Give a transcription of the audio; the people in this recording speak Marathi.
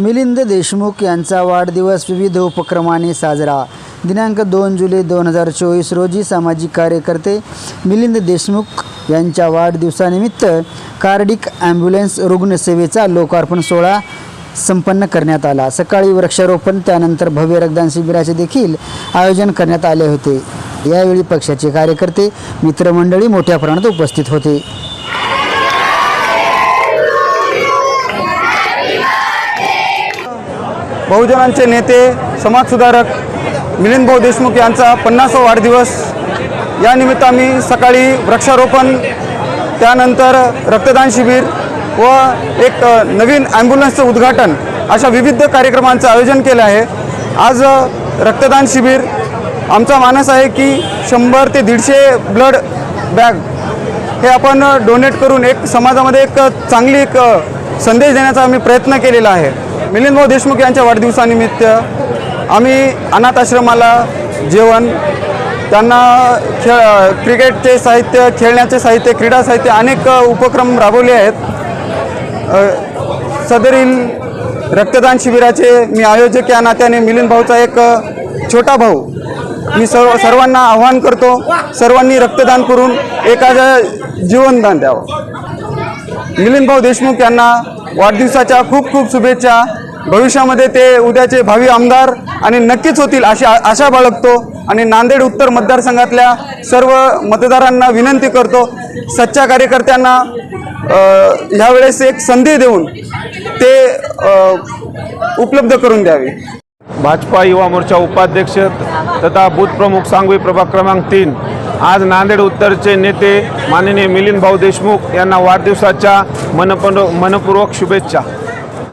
मिलिंद देशमुख यांचा वाढदिवस विविध उपक्रमाने साजरा. दिनांक दोन जुलै दोन हजार चोवीस रोजी सामाजिक कार्यकर्ते मिलिंद देशमुख यांच्या वाढदिवसानिमित्त कार्डिक ॲम्ब्युलन्स रुग्णसेवेचा लोकार्पण सोहळा संपन्न करण्यात आला. सकाळी वृक्षारोपण त्यानंतर भव्य रक्तदान शिबिराचे देखील आयोजन करण्यात आले होते. यावेळी पक्षाचे कार्यकर्ते मित्रमंडळी मोठ्या प्रमाणात उपस्थित होते. बहुजनांचे नेते समाजसुधारक मिलिंद भाऊ देशमुख यांचा पन्नासा वाढदिवस. या निमित्त आम्ही सकाळी वृक्षारोपण त्यानंतर रक्तदान शिबिर व एक नवीन ॲम्ब्युलन्सचं उद्घाटन अशा विविध कार्यक्रमांचं आयोजन केलं आहे. आज रक्तदान शिबिर. आमचा मानस आहे की शंभर ते दीडशे ब्लड बॅग हे आपण डोनेट करून एक समाजामध्ये एक चांगली एक संदेश देण्याचा आम्ही प्रयत्न केलेला आहे. मिलिंदभाऊ देशमुख यांच्या वाढदिवसानिमित्त आम्ही अनाथ आश्रमाला जेवण त्यांना खेळ क्रिकेटचे साहित्य खेळण्याचे साहित्य क्रीडा साहित्य अनेक उपक्रम राबवले आहेत. सदरील रक्तदान शिबिराचे मी आयोजक या नात्याने मिलिंद भाऊचा एक छोटा भाऊ. मी सर्व सर्वांना आव्हान करतो सर्वांनी रक्तदान करून एखादं जीवनदान द्यावं. मिलिंद भाऊ देशमुख यांना वाढदिवसाच्या खूप खूप शुभेच्छा. भविष्यामध्ये ते उद्याचे भावी आमदार आणि नक्कीच होतील अशी आशा बाळगतो आणि नांदेड उत्तर मतदारसंघातल्या सर्व मतदारांना विनंती करतो सच्च्या कार्यकर्त्यांना ह्यावेळेस एक संधी देऊन ते उपलब्ध करून द्यावी. भाजपा युवा मोर्चा उपाध्यक्ष तथा बूथ प्रमुख सांगवी प्रभाग क्रमांक तीन. आज नांदेड उत्तरचे नेते माननीय मिलिंद भाऊ देशमुख यांना वाढदिवसाच्या मनपण मनपूर्वक शुभेच्छा.